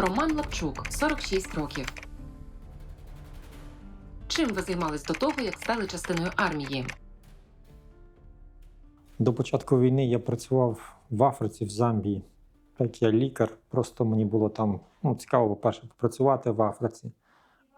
Роман Лапчук, 46 років. Чим ви займались до того, як стали частиною армії? До початку війни я працював в Африці, в Замбії. Так я лікар, просто мені було там ну, цікаво, по-перше, попрацювати в Африці.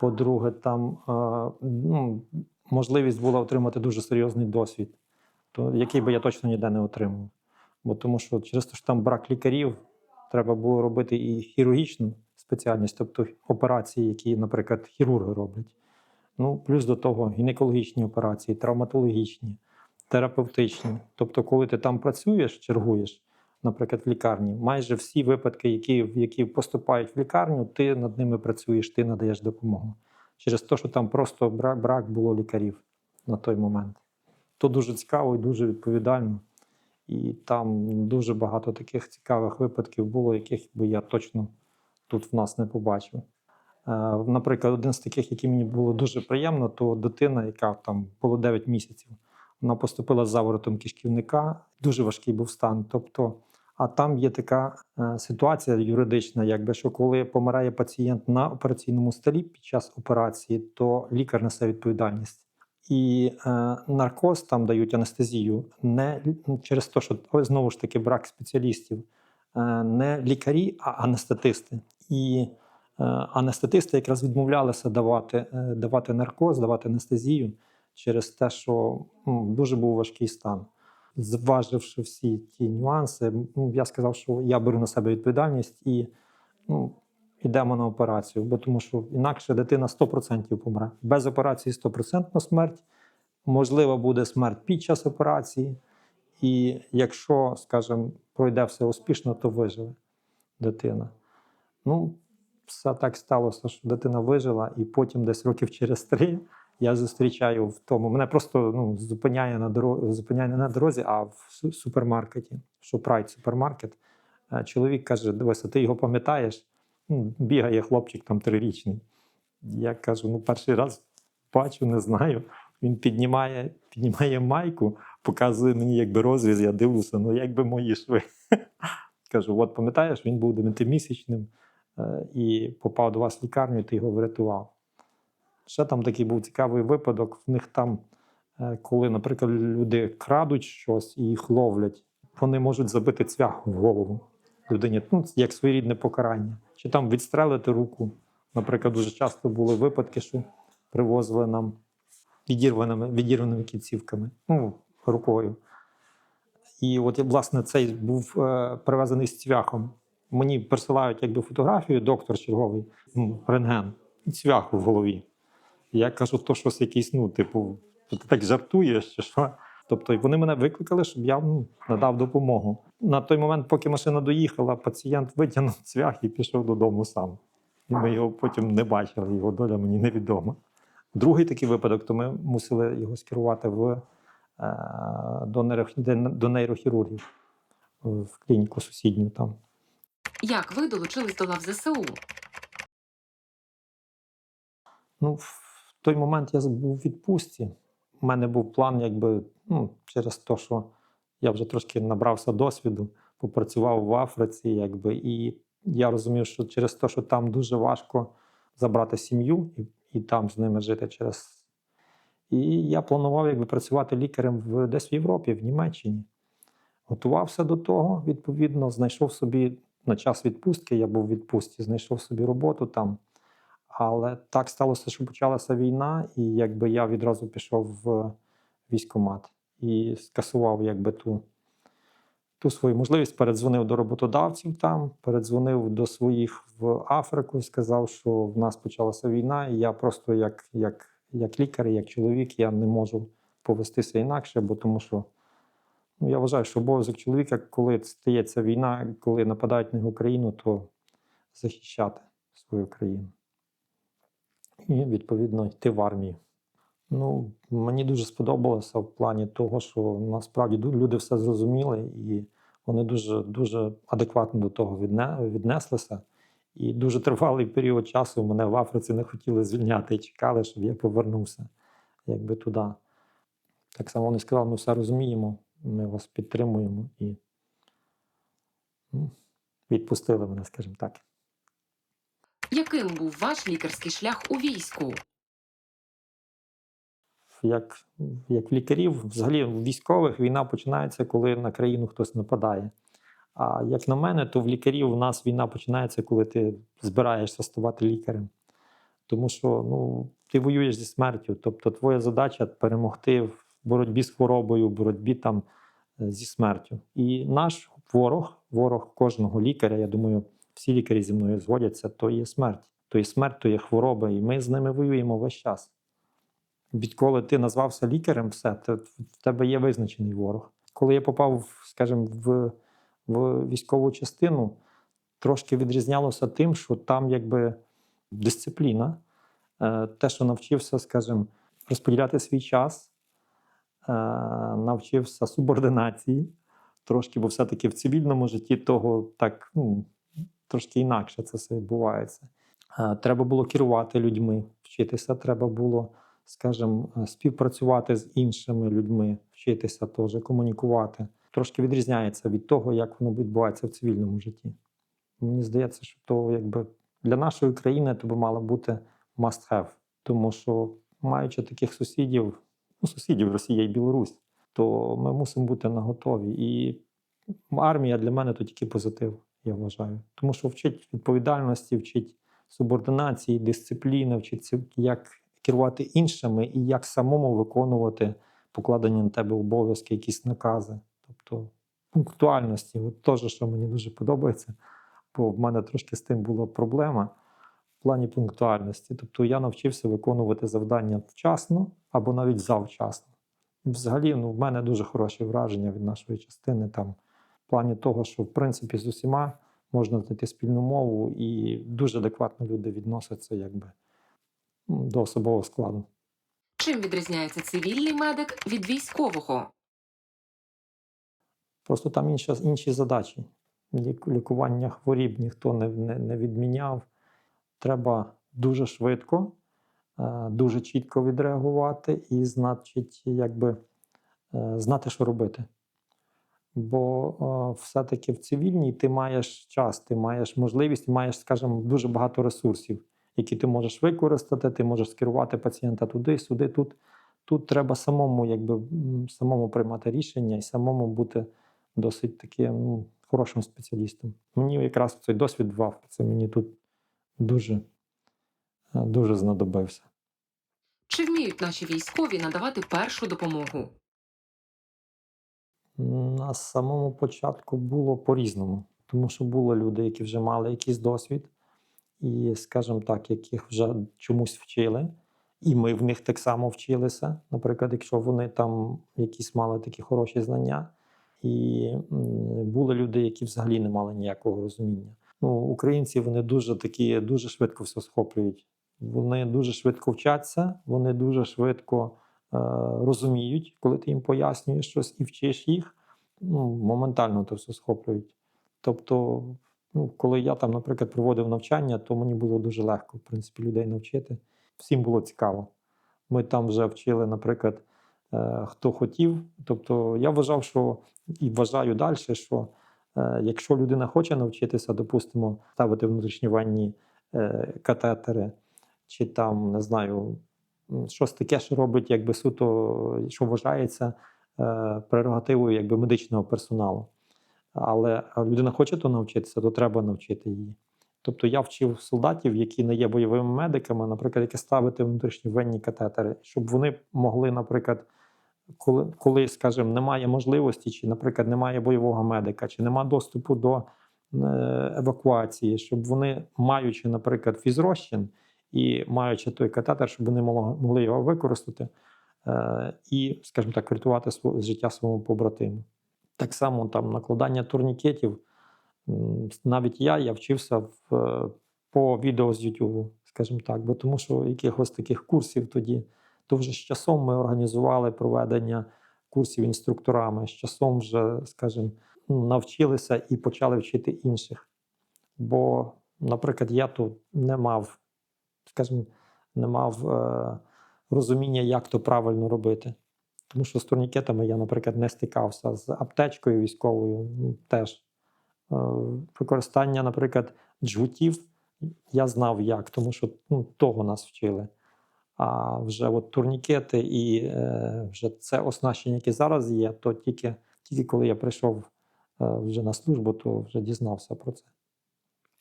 По-друге, там е, ну, можливість була отримати дуже серйозний досвід, який би я точно ніде не отримав. Бо тому що через те, що там брак лікарів, треба було робити і хірургічну спеціальність, тобто операції, які, наприклад, хірурги роблять. Ну, плюс до того гінекологічні операції, травматологічні терапевтичні. Тобто, коли ти там працюєш, чергуєш, наприклад, в лікарні, майже всі випадки, які, які поступають в лікарню, ти над ними працюєш, ти надаєш допомогу. Через те, що там просто брак, брак було лікарів на той момент. То дуже цікаво і дуже відповідально. І там дуже багато таких цікавих випадків було, яких би я точно тут в нас не побачив. Е, Наприклад, один з таких, який мені було дуже приємно, то дитина, яка там було 9 місяців, вона поступила з заворотом кишківника, дуже важкий був стан. Тобто, а там є така е, ситуація юридична, якби що коли помирає пацієнт на операційному столі під час операції, то лікар несе відповідальність. І е, наркоз там дають анестезію не через те, що знову ж таки брак спеціалістів, е, не лікарі, а анестетисти. І е, анестетисти якраз відмовлялися давати, е, давати наркоз, давати анестезію через те, що ну, дуже був важкий стан. Зваживши всі ті нюанси, ну, я сказав, що я беру на себе відповідальність і ну, йдемо на операцію, бо тому що інакше дитина 100% помре. Без операції 100% смерть. Можлива буде смерть під час операції. І якщо, скажімо, пройде все успішно, то виживе дитина. Ну, все так сталося, що дитина вижила, і потім, десь років через три, я зустрічаю в тому. Мене просто ну, зупиняє на дорозі, зупиняє не на дорозі, а в су- супермаркеті. Шопрайт супермаркет. Е, Чоловік каже: Дивися, ти його пам'ятаєш? Ну, бігає хлопчик там трирічний. Я кажу: ну, перший раз бачу, не знаю. Він піднімає, піднімає майку, показує мені якби розріз, я дивлюся, ну якби мої шви. Кажу: от пам'ятаєш, він був дев'ятимісячним е, і попав до вас в лікарню, і ти його врятував. Ще там такий був цікавий випадок. В них там, е, коли, наприклад, люди крадуть щось і їх ловлять, вони можуть забити цвях в голову людині, ну, як своєрідне покарання. Чи там відстрелити руку. Наприклад, дуже часто були випадки, що привозили нам відірваними, відірваними кінцівками, ну, рукою. І от, власне, цей був е, привезений з цвяхом. Мені присилають якби фотографію, доктор черговий, ну, рентген, і цвях в голові. Я кажу, то щось якийсь, ну, типу, ти так жартуєш, чи що. Тобто вони мене викликали, щоб я ну, надав допомогу. На той момент, поки машина доїхала, пацієнт витягнув цвях і пішов додому сам. І ми його потім не бачили, його доля мені невідома. Другий такий випадок, то ми мусили його скерувати в, е, до, нейро- до нейрохірургів в клініку сусідню там. Як ви долучились до лав ЗСУ? Ну, в той момент я був в відпустці. У мене був план, якби ну, через те, що я вже трошки набрався досвіду, попрацював в Африці, якби, і я розумів, що через те, що там дуже важко забрати сім'ю і, і там з ними жити через. І я планував якби працювати лікарем в, десь в Європі, в Німеччині. Готувався до того, відповідно, знайшов собі на час відпустки, я був в відпустці, знайшов собі роботу там. Але так сталося, що почалася війна, і якби я відразу пішов в військкомат і скасував якби ту, ту свою можливість. Передзвонив до роботодавців там, передзвонив до своїх в Африку і сказав, що в нас почалася війна, і я просто як, як, як лікар, як чоловік, я не можу повестися інакше, бо тому що ну, я вважаю, що обов'язок чоловіка, коли стається війна, коли нападають на його країну, то захищати свою країну і відповідно йти в армію. Ну, мені дуже сподобалося в плані того, що насправді люди все зрозуміли, і вони дуже дуже адекватно до того віднеслися. І дуже тривалий період часу мене в Африці не хотіли звільняти і чекали, щоб я повернувся якби туди. Так само вони сказали, ми все розуміємо, ми вас підтримуємо і ну, відпустили мене, скажімо так. Яким був ваш лікарський шлях у війську? Як, як лікарів, взагалі в військових війна починається, коли на країну хтось нападає. А як на мене, то в лікарів у нас війна починається, коли ти збираєшся ставати лікарем. Тому що ну, ти воюєш зі смертю. Тобто твоя задача перемогти в боротьбі з хворобою, в боротьбі там е, зі смертю. І наш ворог, ворог кожного лікаря, я думаю, всі лікарі зі мною згодяться, то є смерть. То є смерть, то є хвороба, і ми з ними воюємо весь час. Відколи ти назвався лікарем, все, то в тебе є визначений ворог. Коли я попав, скажімо, в, в військову частину, трошки відрізнялося тим, що там якби дисципліна, е, те, що навчився, скажімо, розподіляти свій час, е, навчився субординації, трошки, бо все-таки в цивільному житті того так ну, трошки інакше це все відбувається. Е, Треба було керувати людьми, вчитися, треба було, скажімо, е, співпрацювати з іншими людьми, вчитися теж, комунікувати. Трошки відрізняється від того, як воно відбувається в цивільному житті. Мені здається, що то якби для нашої країни то би мало бути must have. Тому що, маючи таких сусідів, ну, сусідів Росія і Білорусь, то ми мусимо бути наготові. І армія для мене то тільки позитив, я вважаю. Тому що вчить відповідальності, вчить субординації, дисципліни, вчить як керувати іншими і як самому виконувати покладені на тебе обов'язки, якісь накази. Тобто пунктуальності, от теж, що мені дуже подобається, бо в мене трошки з тим була проблема в плані пунктуальності. Тобто я навчився виконувати завдання вчасно або навіть завчасно. Взагалі, ну, в мене дуже хороші враження від нашої частини там, плані того, що в принципі з усіма можна знайти спільну мову, і дуже адекватно люди відносяться якби, до особового складу. Чим відрізняється цивільний медик від військового? Просто там інша, інші задачі. Лікування хворіб ніхто не, не, не відміняв. Треба дуже швидко, е, дуже чітко відреагувати і, значить, якби е, знати, що робити. Бо все-таки в цивільній ти маєш час, ти маєш можливість, маєш, скажімо, дуже багато ресурсів, які ти можеш використати, ти можеш скерувати пацієнта туди, сюди, тут. Тут треба самому, якби, самому приймати рішення і самому бути досить таким ну, хорошим спеціалістом. Мені якраз цей досвід в Африці мені тут дуже, е, дуже знадобився. Чи вміють наші військові надавати першу допомогу? На самому початку було по-різному, тому що були люди, які вже мали якийсь досвід, і, скажімо так, яких вже чомусь вчили, і ми в них так само вчилися. Наприклад, якщо вони там якісь мали такі хороші знання, і були люди, які взагалі не мали ніякого розуміння. Ну, українці вони дуже такі, дуже швидко все схоплюють. Вони дуже швидко вчаться, вони дуже швидко розуміють, коли ти їм пояснюєш щось і вчиш їх, ну, моментально то все схоплюють. Тобто, ну, коли я там, наприклад, проводив навчання, то мені було дуже легко, в принципі, людей навчити. Всім було цікаво. Ми там вже вчили, наприклад, е, хто хотів. Тобто, я вважав, що і вважаю далі, що е, якщо людина хоче навчитися, допустимо, ставити внутрішньовенні е, катетери, чи там, не знаю, щось таке, що робить якби суто, що вважається е, прерогативою якби медичного персоналу. Але людина хоче то навчитися, то треба навчити її. Тобто я вчив солдатів, які не є бойовими медиками, наприклад, які ставити внутрішньовенні катетери, щоб вони могли, наприклад, коли, коли скажімо, немає можливості, чи, наприклад, немає бойового медика, чи немає доступу до е, евакуації, щоб вони, маючи, наприклад, фізрозчин і маючи той катетер, щоб вони могли його використати е, і, скажімо так, врятувати життя своєму побратиму. Так само там накладання турнікетів. Навіть я, я вчився в, е, по відео з YouTube, скажімо так, бо тому що якихось таких курсів тоді, то вже з часом ми організували проведення курсів інструкторами. З часом вже, скажімо, ну, навчилися і почали вчити інших. Бо, наприклад, я тут не мав, скажімо, не мав е, розуміння, як то правильно робити. Тому що з турнікетами я, наприклад, не стикався з аптечкою військовою ну, теж. Е, Використання, наприклад, джгутів я знав як, тому що ну, того нас вчили. А вже от турнікети і е, вже це оснащення, яке зараз є, то тільки, тільки коли я прийшов е, вже на службу, то вже дізнався про це.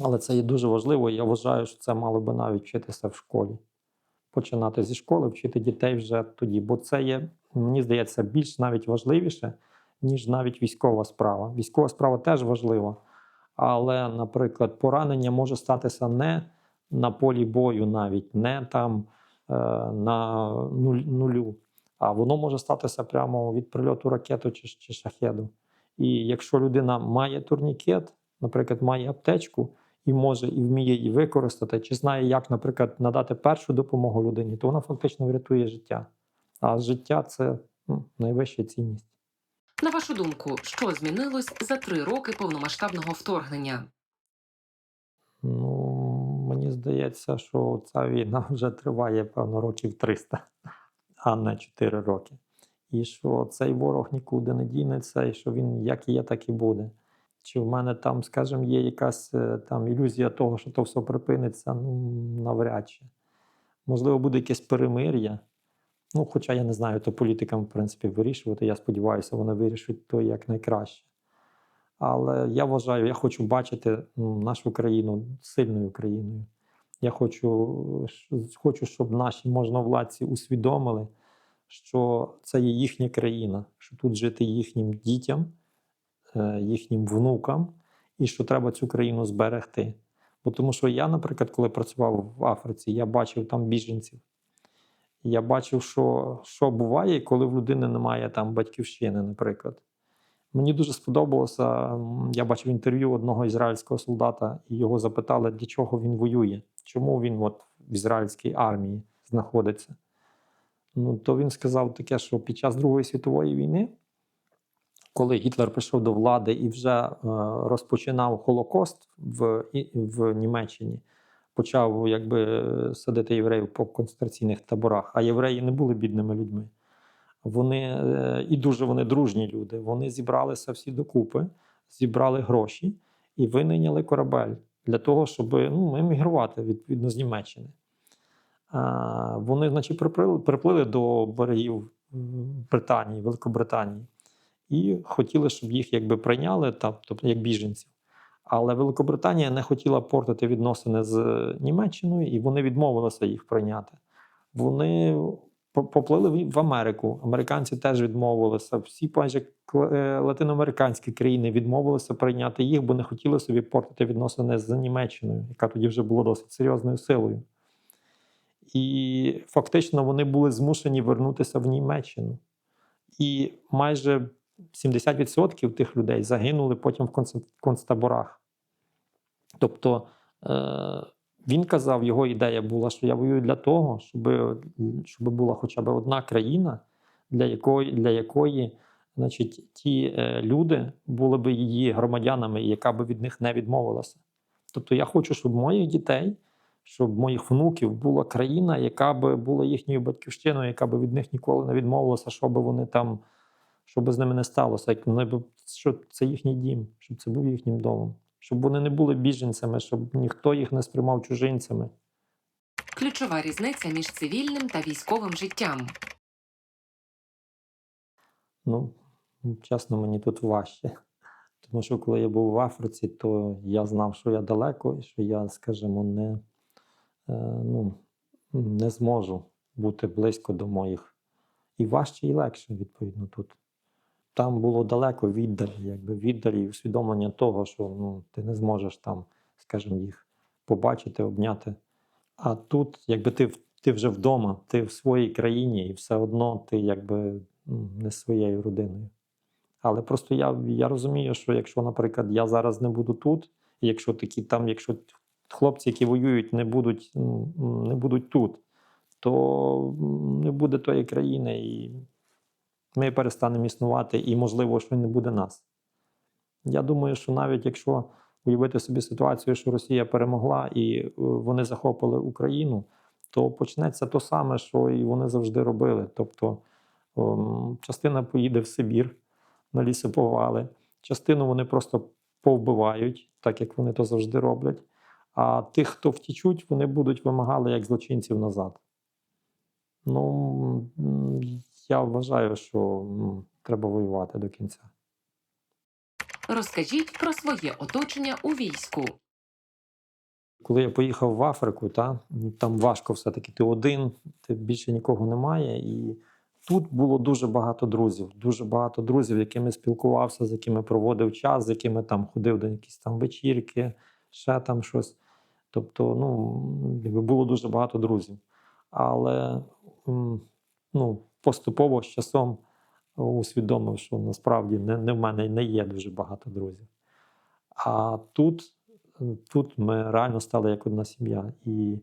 Але це є дуже важливо. і Я вважаю, що це мало би навіть вчитися в школі. Починати зі школи, вчити дітей вже тоді. Бо це є, мені здається, більш навіть важливіше, ніж навіть військова справа. Військова справа теж важлива. Але, наприклад, поранення може статися не на полі бою, навіть не там е, на нулю, а воно може статися прямо від прильоту ракети чи, чи шахеду. І якщо людина має турнікет, наприклад, має аптечку і може і вміє її використати, чи знає, як, наприклад, надати першу допомогу людині, то вона фактично врятує життя. А життя це ну, найвища цінність. На вашу думку, що змінилось за три роки повномасштабного вторгнення? Ну, мені здається, що ця війна вже триває, певно, років 300, а не 4 роки. І що цей ворог нікуди не дінеться, і що він як є, так і буде. Чи в мене там, скажімо, є якась е, там ілюзія того, що то все припиниться, ну, навряд чи. Можливо, буде якесь перемир'я. Ну, хоча я не знаю, то політикам, в принципі, вирішувати. Я сподіваюся, вони вирішать то як найкраще. Але я вважаю, я хочу бачити нашу країну сильною країною. Я хочу, хочу, щоб наші можновладці усвідомили, що це є їхня країна, що тут жити їхнім дітям, їхнім внукам, і що треба цю країну зберегти. Бо тому що я, наприклад, коли працював в Африці, я бачив там біженців. Я бачив, що, що буває, коли в людини немає там батьківщини, наприклад. Мені дуже сподобалося. Я бачив інтерв'ю одного ізраїльського солдата, і його запитали, для чого він воює, чому він от в ізраїльській армії знаходиться. Ну, то він сказав таке, що під час Другої світової війни, коли Гітлер прийшов до влади і вже е, розпочинав Холокост в, в Німеччині, почав якби садити євреїв по концентраційних таборах, а євреї не були бідними людьми. Вони е, і дуже вони дружні люди. Вони зібралися всі докупи, зібрали гроші і винайняли корабель для того, щоб ну, емігрувати відповідно з Німеччини. А, вони, значить, приплили до берегів Британії, Великобританії, і хотіли, щоб їх якби прийняли, та- тобто як біженців. Але Великобританія не хотіла портити відносини з Німеччиною, і вони відмовилися їх прийняти. Вони поплили в- Америку. Американці теж відмовилися. Всі майже е, латиноамериканські країни відмовилися прийняти їх, бо не хотіли собі портити відносини з Німеччиною, яка тоді вже була досить серйозною силою. І фактично вони були змушені вернутися в Німеччину. І майже 70% тих людей загинули потім в концтаборах. Тобто е, він казав, його ідея була, що я воюю для того, щоб, щоб була хоча б одна країна, для якої, для якої значить, ті е, люди були б її громадянами, яка би від них не відмовилася. Тобто я хочу, щоб моїх дітей, щоб моїх внуків була країна, яка би була їхньою батьківщиною, яка би від них ніколи не відмовилася, що би вони там, що би з ними не сталося, як вони б, щоб це їхній дім, щоб це був їхнім домом, щоб вони не були біженцями, щоб ніхто їх не сприймав чужинцями. Ключова різниця між цивільним та військовим життям. Ну, чесно, мені тут важче. Тому що коли я був в Африці, то я знав, що я далеко, і що я, скажімо, не, е, ну, не зможу бути близько до моїх. І важче, і легше, відповідно, тут. Там було далеко віддалі, якби віддалі і усвідомлення того, що ну, ти не зможеш там, скажімо, їх побачити, обняти. А тут, якби ти, ти вже вдома, ти в своїй країні, і все одно ти якби ну, не своєю родиною. Але просто я, я розумію, що якщо, наприклад, я зараз не буду тут, якщо такі там, якщо хлопці, які воюють, не будуть, м, не будуть тут, то не буде тої країни, і ми перестанемо існувати, і можливо, що не буде нас. Я думаю, що навіть якщо уявити собі ситуацію, що Росія перемогла і е, вони захопили Україну, то почнеться то саме, що і вони завжди робили. Тобто ем, частина поїде в Сибір на лісоповали, частину вони просто повбивають, так як вони то завжди роблять. А тих, хто втічуть, вони будуть вимагали як злочинців назад. Ну, я вважаю, що м, треба воювати до кінця. Розкажіть про своє оточення у війську. Коли я поїхав в Африку, та, там важко все-таки ти один, ти більше нікого немає. І тут було дуже багато друзів, дуже багато друзів, якими спілкувався, з якими проводив час, з якими там ходив до якісь там вечірки, ще там щось. Тобто, ну, було дуже багато друзів. Але ну, поступово з часом усвідомив, що насправді не, не в мене не є дуже багато друзів. А тут тут ми реально стали як одна сім'я. І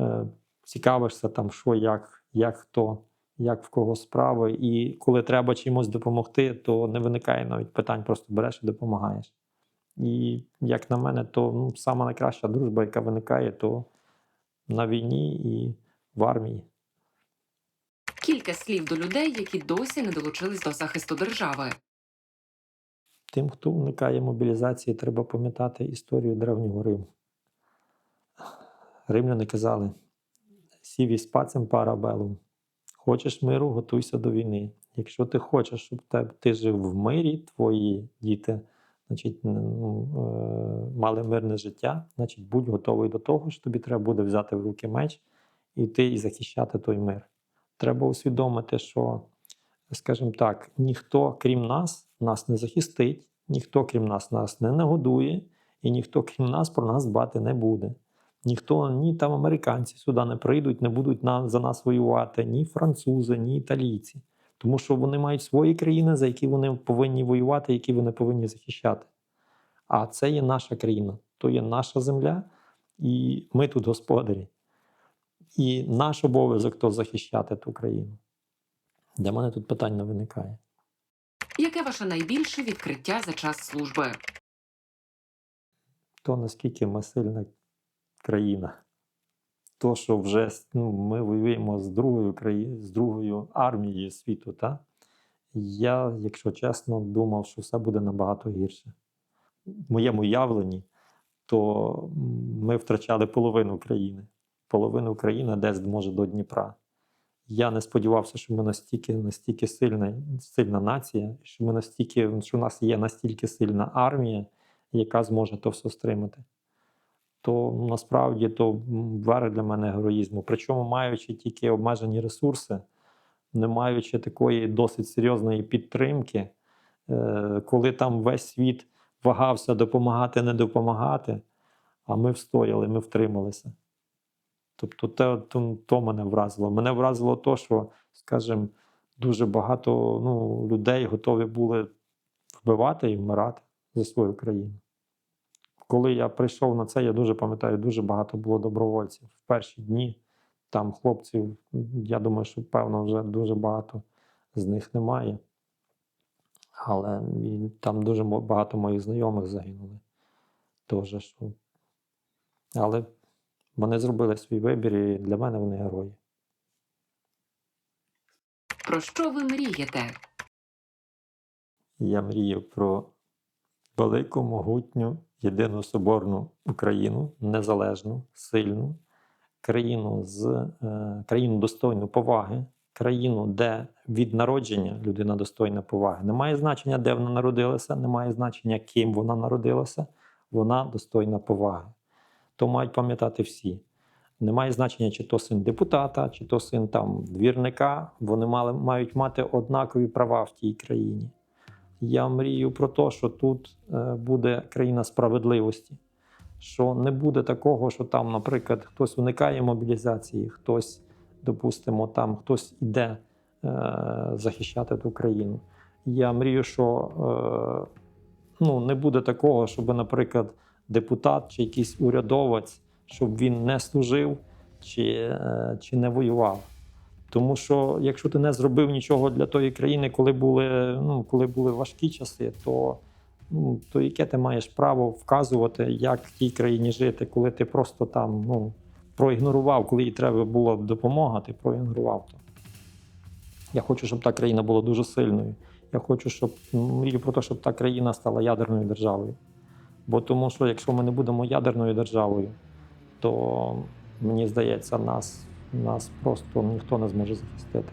е, цікавишся там, що, як, як хто, як в кого справи. І коли треба чимось допомогти, то не виникає навіть питань, просто береш і допомагаєш. І як на мене, то ну, сама найкраща дружба, яка виникає, то на війні і в армії. Кілька слів до людей, які досі не долучились до захисту держави. Тим, хто уникає мобілізації, треба пам'ятати історію древнього Риму. Римляни казали: сіві спацем парабелум. Хочеш миру, готуйся до війни. Якщо ти хочеш, щоб ти жив в мирі, твої діти значить, ну, е, мали мирне життя, значить, будь готовий до того, що тобі треба буде взяти в руки меч і йти і захищати той мир. Треба усвідомити, що скажімо так, ніхто, крім нас, нас не захистить, ніхто, крім нас, нас не нагодує, і ніхто, крім нас, про нас дбати не буде. Ніхто, ні там американці сюди не прийдуть, не будуть на, за нас воювати, ні французи, ні італійці. Тому що вони мають свої країни, за які вони повинні воювати, які вони повинні захищати. А це є наша країна, то є наша земля, і ми тут господарі. І наш обов'язок то захищати ту країну. Для мене тут питань не виникає. Яке ваше найбільше відкриття за час служби? То наскільки ми сильна країна. То, що вже ну, ми воюємо з другою країною, з другою армією світу, та? я, якщо чесно, думав, що все буде набагато гірше. В моєму уявленні, то ми втрачали половину країни. Половину країни десь може до Дніпра. Я не сподівався, що ми настільки, настільки сильна, сильна нація, що ми настільки, що у нас є настільки сильна армія, яка зможе то все стримати. То насправді то м, верх для мене героїзму. Причому маючи тільки обмежені ресурси, не маючи такої досить серйозної підтримки, е, коли там весь світ вагався допомагати, не допомагати, а ми встояли, ми втрималися. Тобто, те, то, то мене вразило. Мене вразило то, що, скажімо, дуже багато ну, людей готові були вбивати і вмирати за свою країну. Коли я прийшов на це, я дуже пам'ятаю, дуже багато було добровольців. В перші дні там хлопців, я думаю, що певно вже дуже багато з них немає. Але там дуже багато моїх знайомих загинули. Тоже, що... Але вони зробили свій вибір, і для мене вони герої. Про що ви мрієте? Я мрію про велику, могутню, єдину соборну Україну, незалежну, сильну, країну з е, країну достойну поваги, країну, де від народження людина достойна поваги. Немає значення, де вона народилася, немає значення, ким вона народилася, вона достойна поваги. То мають пам'ятати всі. Немає значення, чи то син депутата, чи то син там двірника. Вони мали, мають мати однакові права в тій країні. Я мрію про те, що тут е, буде країна справедливості, що не буде такого, що там, наприклад, хтось уникає мобілізації, хтось, допустимо, там хтось іде е, захищати ту країну. Я мрію, що е, ну, не буде такого, щоб, наприклад, депутат чи якийсь урядовець, щоб він не служив чи, е, чи не воював. Тому що якщо ти не зробив нічого для тої країни, коли були, ну, коли були важкі часи, то, ну, то яке ти маєш право вказувати, як в тій країні жити, коли ти просто там ну, проігнорував, коли їй треба була допомога, ти проігнорував то. Я хочу, щоб та країна була дуже сильною. Я хочу, щоб мрію про те, щоб та країна стала ядерною державою. Бо тому що якщо ми не будемо ядерною державою, то мені здається, нас, нас просто ніхто не зможе захистити.